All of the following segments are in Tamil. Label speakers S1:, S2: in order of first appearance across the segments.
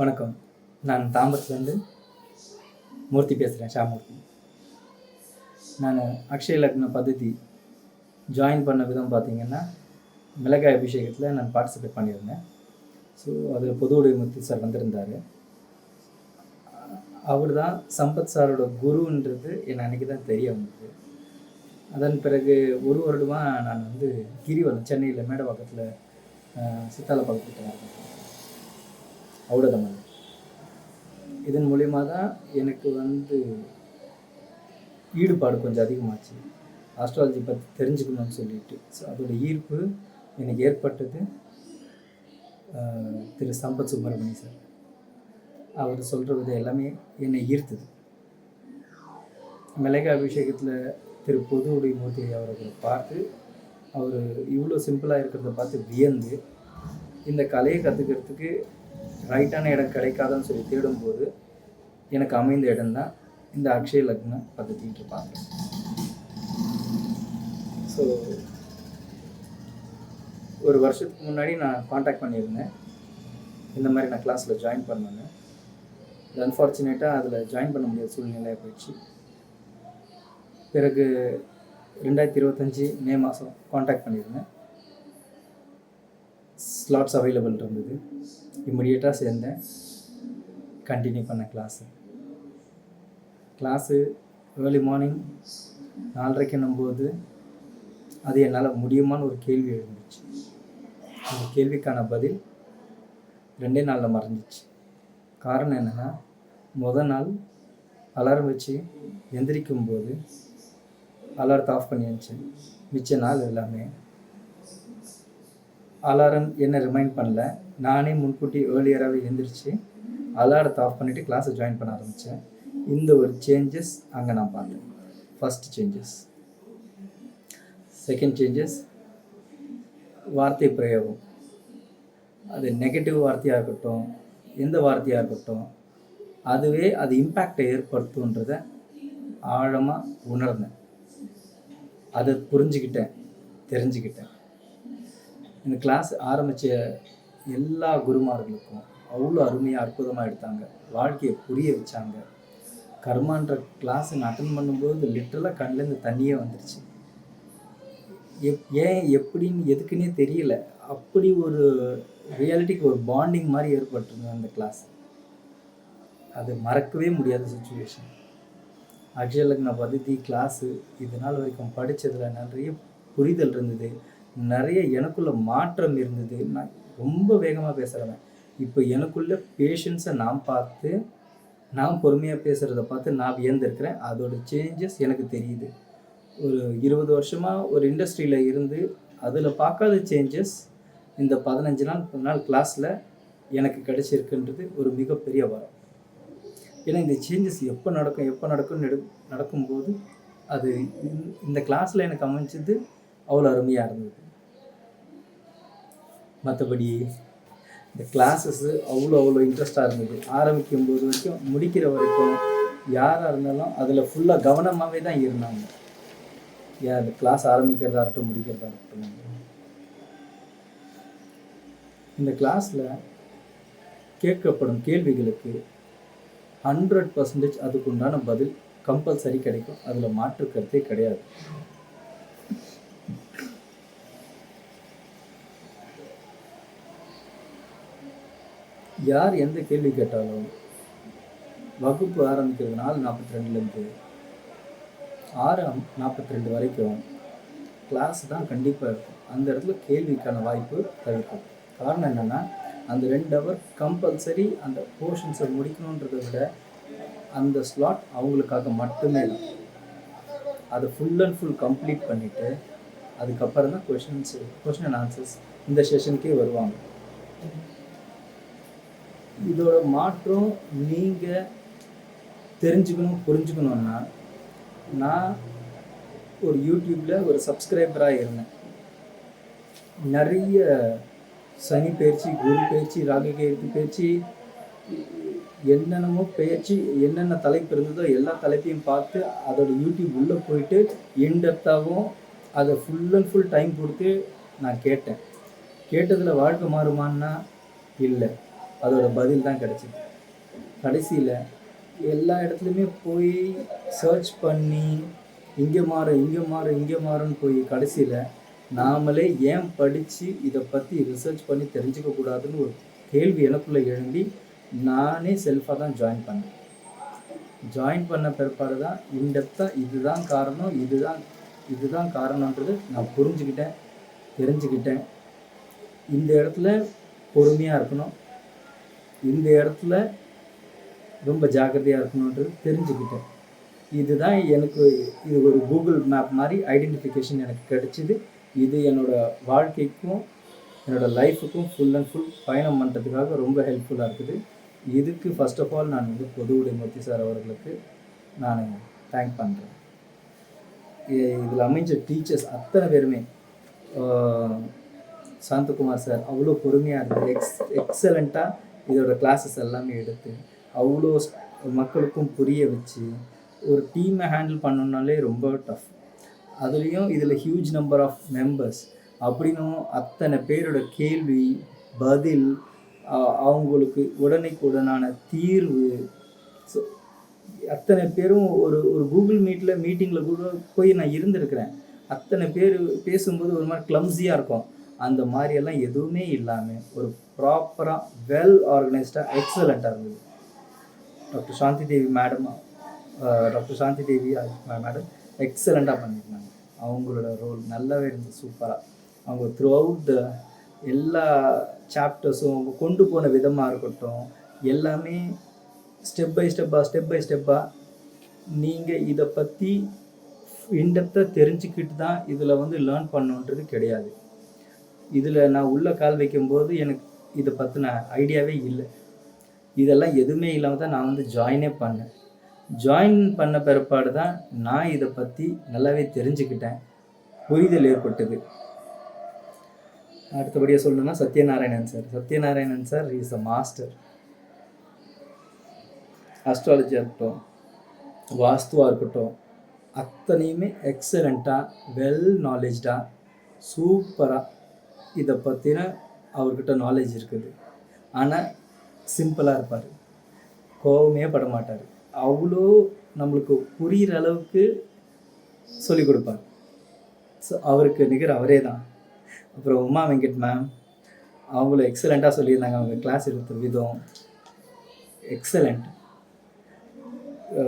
S1: வணக்கம். நான் தாம்பரத்துலேருந்து மூர்த்தி பேசுகிறேன் ஷாமூர்த்தி. நான் அக்ஷய லக்ன பద్ధதி ஜாயின் பண்ண விதம் பார்த்தீங்கன்னா மிளகாய் அபிஷேகத்தில் நான் பார்ட்டிசிபேட் பண்ணியிருந்தேன். ஸோ அதில் பொது உடைமூர்த்தி சார் வந்திருந்தார். அவர் தான் சம்பத் சாரோட குருன்றது என் அன்றைக்கி தான் தெரிய வந்தது. அதன் பிறகு ஒரு வருடமாக நான் வந்து கிரிவலம் சென்னையில் மேடவாக்கத்தில் சித்தால பக்கத்தில் இருக்கேன். ஔடதமன் இதன் மூலிமா தான் எனக்கு வந்து ஈடுபாடு கொஞ்சம் அதிகமாச்சு. ஆஸ்ட்ராலஜி பற்றி தெரிஞ்சுக்கணும்னு சொல்லிட்டு. ஸோ அதோடய ஈர்ப்பு எனக்கு ஏற்பட்டது திரு சம்பத் சுப்பிரமணி சார். அவர் சொல்கிற விதம் எல்லாமே என்னை ஈர்த்தது. மிளகா அபிஷேகத்தில் திரு பொது உடைமூர்த்தி அவர்களை பார்த்து அவர் இவ்வளோ சிம்பிளாக இருக்கிறத பார்த்து வியந்து இந்த கலையை கற்றுக்கிறதுக்கு ரைட்டான இடம் கிடைக்காதுன்னு சொல்லி தேடும்போது எனக்கு அமைந்த இடம் தான் இந்த அக்ஷய லக்ன பద్ధதின்ட்டு பார்க்குறேன் ஸோ ஒரு வருஷத்துக்கு முன்னாடி நான் காண்டாக்ட் பண்ணியிருந்தேன். இந்த மாதிரி நான் கிளாஸில் ஜாயின் பண்ணேன்னு. அன்ஃபார்ச்சுனேட்டாக அதில் ஜாயின் பண்ண முடியாத சூழ்நிலையாக போயிடுச்சு. பிறகு ரெண்டாயிரத்தி இருபத்தஞ்சி மே மாதம் காண்டாக்ட் பண்ணியிருந்தேன். ஸ்லாட்ஸ் அவைலபிள் இருந்தது. இம்மிடியேட்டாக சேர்ந்தேன். கண்டினியூ பண்ண கிளாஸு கிளாஸு ஏர்லி மார்னிங் நாலரைக்கு போது அது என்னால் முடியுமான்னு ஒரு கேள்வி எழுந்துச்சு. அந்த கேள்விக்கான பதில் ரெண்டே நாளில் மறைஞ்சிச்சு காரணம் என்னென்னா முத நாள் அலாரம் வச்சு எந்திரிக்கும் போது அலாரத்தை ஆஃப் பண்ணி மிச்ச நாள் எல்லாமே அலாரம் என்ன ரிமைண்ட் பண்ணல. நானே முன்கூட்டி ஏர்லியராகவே எழுந்திரிச்சு அலாரத்தை ஆஃப் பண்ணிவிட்டு கிளாஸை ஜாயின் பண்ண ஆரம்பித்தேன் இந்த ஒரு சேஞ்சஸ் அங்கே நான் பார்த்தேன். ஃபஸ்ட் சேஞ்சஸ் செகண்ட் சேஞ்சஸ் வார்த்தை பிரயோகம். அது நெகட்டிவ் வார்த்தையாக இருக்கட்டும் எந்த வார்த்தையாக இருக்கட்டும் அதுவே அது இம்பேக்டை ஏற்படுத்துன்றத ஆழமாக உணர்ந்தேன். அதை புரிஞ்சுக்கிட்டேன் தெரிஞ்சுக்கிட்டேன். இந்த கிளாஸ் ஆரம்பித்த எல்லா குருமார்களுக்கும் அவ்வளோ அருமையாக அற்புதமாக எடுத்தாங்க. வாழ்க்கையை புரிய வச்சாங்க. கர்மான்ற கிளாஸ் நான் அட்டன் பண்ணும்போது லிட்டரலாக கண்ணிலேருந்து தண்ணியே வந்துருச்சு. எப் ஏன் எப்படின்னு எதுக்குன்னே தெரியல. அப்படி ஒரு ரியாலிட்டிக்கு ஒரு பாண்டிங் மாதிரி ஏற்பட்டிருந்தது அந்த கிளாஸ் அது மறக்கவே முடியாத சுச்சுவேஷன் அக்ஷயலக்ன பததி கிளாஸு இது நாள் வரைக்கும் படித்ததில் நிறைய புரிதல் இருந்தது. நிறைய எனக்குள்ள மாற்றம் இருந்தது. நான் ரொம்ப வேகமாக பேசுகிறவன் இப்போ எனக்குள்ள பேஷன்ஸை நான் பார்த்து நான் பொறுமையாக பேசுகிறத பார்த்து நான் வியந்திருக்கிறேன். அதோட சேஞ்சஸ் எனக்கு தெரியுது. ஒரு இருபது வருஷமாக ஒரு இண்டஸ்ட்ரியில் இருந்து அதில் பார்க்காத சேஞ்சஸ் இந்த பதினஞ்சு நாள் பத்து நாள் கிளாஸில் எனக்கு கிடைச்சிருக்குன்றது ஒரு மிகப்பெரிய வரம். ஏன்னா இந்த சேஞ்சஸ் எப்போ நடக்கும் எப்போ நடக்கும்னு எடு நடக்கும்போது அது இந்த- இந்த கிளாஸில் எனக்கு அமைஞ்சது அவ்வளோ அருமையாக இருந்தது. மற்றபடி இந்த கிளாஸஸ்ஸு அவ்வளோ அவ்வளோ இன்ட்ரெஸ்டாக இருந்தது. ஆரம்பிக்கும் போது வரைக்கும் முடிக்கிற வரைக்கும் யாராக இருந்தாலும் அதில் ஃபுல்லாக கவனமாகவே தான் இருந்தாங்க. ஏன் அந்த கிளாஸ் ஆரம்பிக்கிறதா இருக்கட்டும் முடிக்கிறதா இருக்கட்டும். இந்த கிளாஸில் கேட்கப்படும் கேள்விகளுக்கு ஹண்ட்ரட் பர்சன்டேஜ் அதுக்குண்டான பதில் கம்பல்சரி கிடைக்கும். அதில் மாற்று கருத்தே கிடையாது. யார் எந்த கேள்வி கேட்டாலும் வகுப்பு ஆரம்பிக்கிறது நாலு நாற்பத்தி ரெண்டுலேருந்து ஆறு நாற்பத்தி ரெண்டு வரைக்கும் கிளாஸ் தான் கண்டிப்பாக இருக்கும். அந்த இடத்துல கேள்விக்கான வாய்ப்பு தவிர்க்கும். காரணம் என்னென்னா அந்த ரெண்டு ஹவர் கம்பல்சரி அந்த போர்ஷன்ஸை முடிக்கணுன்றதை விட அந்த ஸ்லாட் அவங்களுக்காக மட்டுமே தான். அதை ஃபுல் அண்ட் ஃபுல் கம்ப்ளீட் பண்ணிவிட்டு அதுக்கப்புறம் தான் கொஷின்ஸ் கொஷின் அண்ட் ஆன்சர்ஸ் இந்த செஷனுக்கே வருவாங்க. இதோட மாற்றம் நீங்கள் தெரிஞ்சுக்கணும் புரிஞ்சுக்கணுன்னா நான் ஒரு யூடியூப்பில் ஒரு சப்ஸ்கிரைபராக இருந்தேன். நிறைய சனி பயிற்சி குரு பயிற்சி ராககேது பயிற்சி என்னென்னமோ பயிற்சி என்னென்ன தலைப்பு இருந்ததோ எல்லா தலைப்பையும் பார்த்து அதோட யூடியூப் உள்ளே போயிட்டு இன்டெப்த்தாகவும் அதை ஃபுல் அண்ட் ஃபுல் டைம் கொடுத்து நான் கேட்டேன். கேட்டதில் வாழ்க்கை மாறுமான்னா இல்லை. அதோட பதில் தான் கிடச்சிது. கடைசியில் எல்லா இடத்துலையுமே போய் சர்ச் பண்ணி இங்கே மாறு இங்கே மாறு இங்கே மாறுன்னு போய் கடைசியில் நாமளே ஏன் படித்து இதை பற்றி ரிசர்ச் பண்ணி தெரிஞ்சுக்க கூடாதுன்னு ஒரு கேள்வி எனக்குள்ளே எழும்பி நானே செல்ஃபாக தான் ஜாயின் பண்ணேன். ஜாயின் பண்ண பிற்பாடு தான் இன்டெப்த்தாக இதுதான் காரணம் இதுதான் இதுதான் காரணன்றது நான் புரிஞ்சுக்கிட்டேன் தெரிஞ்சுக்கிட்டேன். இந்த இடத்துல பொறுமையாக இருக்கணும். இந்த இடத்துல ரொம்ப ஜாக்கிரதையாக இருக்கணுன்றது தெரிஞ்சுக்கிட்டேன். இதுதான் எனக்கு இது ஒரு கூகுள் மேப் மாதிரி ஐடென்டிஃபிகேஷன் எனக்கு கிடச்சிது. இது என்னோடய வாழ்க்கைக்கும் என்னோடய லைஃபுக்கும் ஃபுல் அண்ட் ஃபுல் பயணம் பண்ணுறதுக்காக ரொம்ப ஹெல்ப்ஃபுல்லாக இருக்குது. இதுக்கு ஃபர்ஸ்ட் ஆஃப் ஆல் நான் வந்து பொது உடைமூர்த்தி சார் அவர்களுக்கு நான் தேங்க் பண்ணுறேன் இதில் அமைஞ்ச டீச்சர்ஸ் அத்தனை பேருமே சாந்தகுமார் சார் அவ்வளோ பொறுமையாக இருக்குது எக்ஸ் எக்ஸலண்ட்டாக இதோட கிளாஸஸ் எல்லாமே எடுத்து அவ்வளோ மக்களுக்கும் புரிய வச்சு ஒரு டீமை ஹேண்டில் பண்ணணுன்னாலே ரொம்ப டஃப் அதுலேயும் இதில் ஹியூஜ் நம்பர் ஆஃப் மெம்பர்ஸ் அப்படின்னும் அத்தனை பேரோட கேள்வி பதில் அவங்களுக்கு உடனுக்குடனான தீர்வு ஸோ அத்தனை பேரும் ஒரு ஒரு கூகுள் மீட்டில் மீட்டிங்கில் கூட போய் நான் இருந்திருக்கிறேன். அத்தனை பேர் பேசும்போது ஒரு மாதிரி கிளம்ஸியாக இருக்கும். அந்த மாதிரியெல்லாம் எதுவுமே இல்லாமல் ஒரு ப்ராப்பராக வெல் ஆர்கனைஸ்டாக எக்ஸலண்ட்டாக இருந்தது doctor Shanthi Devi madam doctor Shanthi Devi madam எக்ஸலண்ட்டாக பண்ணியிருந்தாங்க. அவங்களோட ரோல் நல்லாவே இருந்தது சூப்பராக அவங்க த்ரூ அவுட் த எல்லா சாப்டர்ஸும் அவங்க கொண்டு போன விதமாக இருக்கட்டும் எல்லாமே ஸ்டெப் பை ஸ்டெப்பாக ஸ்டெப் பை ஸ்டெப்பாக நீங்கள் இதை பற்றி இன்டெப்த்தாக தெரிஞ்சுக்கிட்டு தான் இதில் வந்து லேர்ன் பண்ணுன்றது கிடையாது. இதில் நான் உள்ள கால் வைக்கும்போது எனக்கு இதை பற்றின ஐடியாவே இல்லை. இதெல்லாம் எதுவுமே இல்லாமல் தான் நான் வந்து ஜாயினே பண்ணேன். ஜாயின் பண்ண பிற்பாடு தான் நான் இதை பற்றி நல்லாவே தெரிஞ்சுக்கிட்டேன். புரிதல் ஏற்பட்டது. அடுத்தபடியாக சொல்லணும்னா Sathyanarayanan sir. Sathyanarayanan sir is a master அஸ்ட்ராலஜியாக இருக்கட்டும் வாஸ்துவாக இருக்கட்டும் அத்தனையுமே எக்ஸலண்ட்டாக வெல் நாலேஜாக சூப்பராக இதை பற்றின அவர்கிட்ட நாலேஜ் இருக்குது. ஆனால் சிம்பிளாக இருப்பார். கோவமே பட மாட்டார் அவ்வளோ நம்மளுக்கு புரிகிற அளவுக்கு சொல்லிக் கொடுப்பார். ஸோ அவருக்கு நிகர் அவரே தான். அப்புறம் உமா வெங்கட் மேம் அவங்களும் எக்ஸலண்ட்டாக சொல்லியிருந்தாங்க. அவங்க கிளாஸ் எடுத்த விதம் எக்ஸலண்ட்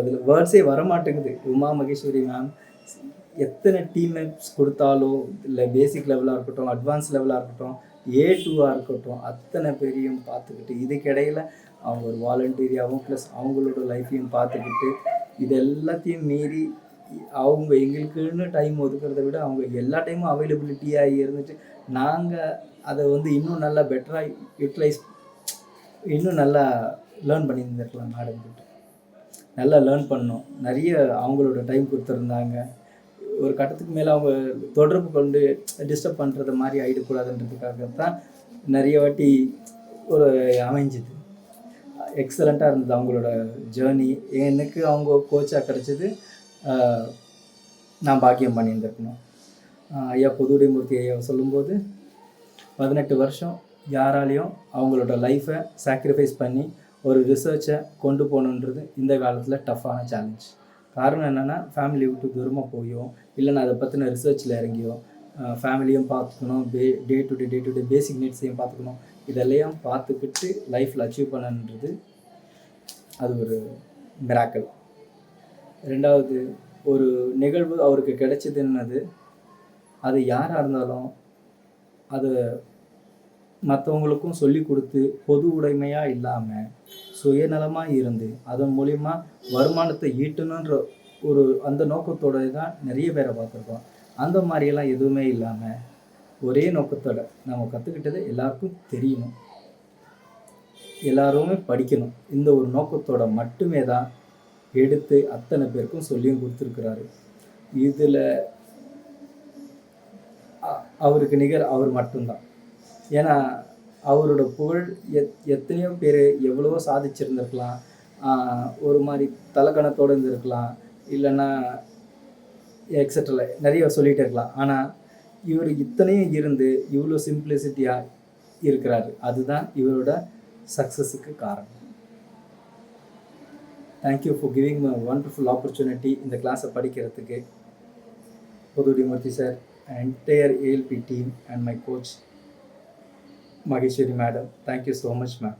S1: அதில் வேர்ட்ஸே வரமாட்டேங்குது. உமா மகேஸ்வரி மேம் எத்தனை டீம்மேட்ஸ் கொடுத்தாலோ இல்லை பேசிக் லெவலாக இருக்கட்டும் அட்வான்ஸ் லெவலாக இருக்கட்டும் ஏ டூவாக இருக்கட்டும் அத்தனை பேரையும் பார்த்துக்கிட்டு இதுக்கிடையில் அவங்க ஒரு வாலண்டியரியாகவும் ப்ளஸ் அவங்களோட லைஃப்பையும் பார்த்துக்கிட்டு இது எல்லாத்தையும் மீறி அவங்க எங்களுக்குன்னு டைம் ஒதுக்கிறத விட அவங்க எல்லா டைமும் அவைலபிலிட்டியாக இருந்துட்டு நாங்கள் அதை வந்து இன்னும் நல்லா பெட்டராக யூட்டிலைஸ் இன்னும் நல்லா லேர்ன் பண்ணியிருந்துருக்கலாம் மேடம் கிட்ட. நல்லா லேர்ன் பண்ணோம். நிறைய அவங்களோட டைம் கொடுத்துருந்தாங்க. ஒரு கட்டத்துக்கு மேலே அவங்க தொடர்பு கொண்டு டிஸ்டர்ப் பண்ணுறது மாதிரி ஆகிடக்கூடாதுன்றதுக்காக தான் நிறைய வாட்டி ஒரு அமைஞ்சுது. எக்ஸலண்ட்டாக இருந்தது அவங்களோட ஜேர்னி எனக்கு அவங்க கோச்சாக கிடச்சிது நான் பாக்கியம் பண்ணியிருந்திருக்கணும். ஐயா ஐயா புதுடைமூர்த்தி ஐயா சொல்லும்போது பதினெட்டு வருஷம் யாராலையும் அவங்களோட லைஃப்பை சாக்ரிஃபைஸ் பண்ணி ஒரு ரிசர்ச்சை கொண்டு போகணுன்றது இந்த காலத்தில் டஃப்பான சேலஞ்ச் காரணம் என்னென்னா ஃபேமிலி விட்டு தூரமாக போயோ இல்லைன்னா அதை பற்றின ரிசர்ச்சில் இறங்கியோ ஃபேமிலியும் பார்த்துக்கணும் பே day to day day to day பேசிக் நீட்ஸையும் பார்த்துக்கணும். இதெல்லாம் பார்த்துக்கிட்டு லைஃப்பில் அச்சீவ் பண்ணன்றது அது ஒரு மிராக்கல் ரெண்டாவது ஒரு நிகழ்வு அவருக்கு கிடைச்சதுன்னது அது யாராக இருந்தாலும் அதை மற்றவங்களுக்கும் சொல்லி கொடுத்து பொது உடைமையாக இல்லாமல் சுயநலமாக இருந்து அதன் மூலிமா வருமானத்தை ஈட்டணுன்ற ஒரு அந்த நோக்கத்தோட தான் நிறைய பேரை பார்த்துருக்கோம். அந்த மாதிரியெல்லாம் எதுவுமே இல்லாமல் ஒரே நோக்கத்தோட நம்ம கற்றுக்கிட்டது எல்லாருக்கும் தெரியணும். எல்லாருமே படிக்கணும். இந்த ஒரு நோக்கத்தோட மட்டுமே தான் எடுத்து அத்தனை பேருக்கும் சொல்லியும் கொடுத்துருக்குறாரு. இதில் அவருக்கு நிகர் அவர் மட்டும்தான். ஏன்னா அவரோட புகழ் எத் எத்தனையோ பேர் எவ்வளவோ சாதிச்சிருந்திருக்கலாம். ஒரு மாதிரி தலக்கணத்தோடு இருந்திருக்கலாம். இல்லைன்னா எக்ஸட்ரில் நிறைய சொல்லிகிட்டே இருக்கலாம். ஆனால் இவர் இத்தனையும் இருந்து இவ்வளோ சிம்பிளிசிட்டியாக இருக்கிறாரு. அதுதான் இவரோட சக்ஸஸுக்கு காரணம். Thank you for giving me wonderful opportunity இந்த கிளாஸை படிக்கிறதுக்கு. Puduthimurthy sir entire ALP team and my coach Maheswari madam thank you so much ma'am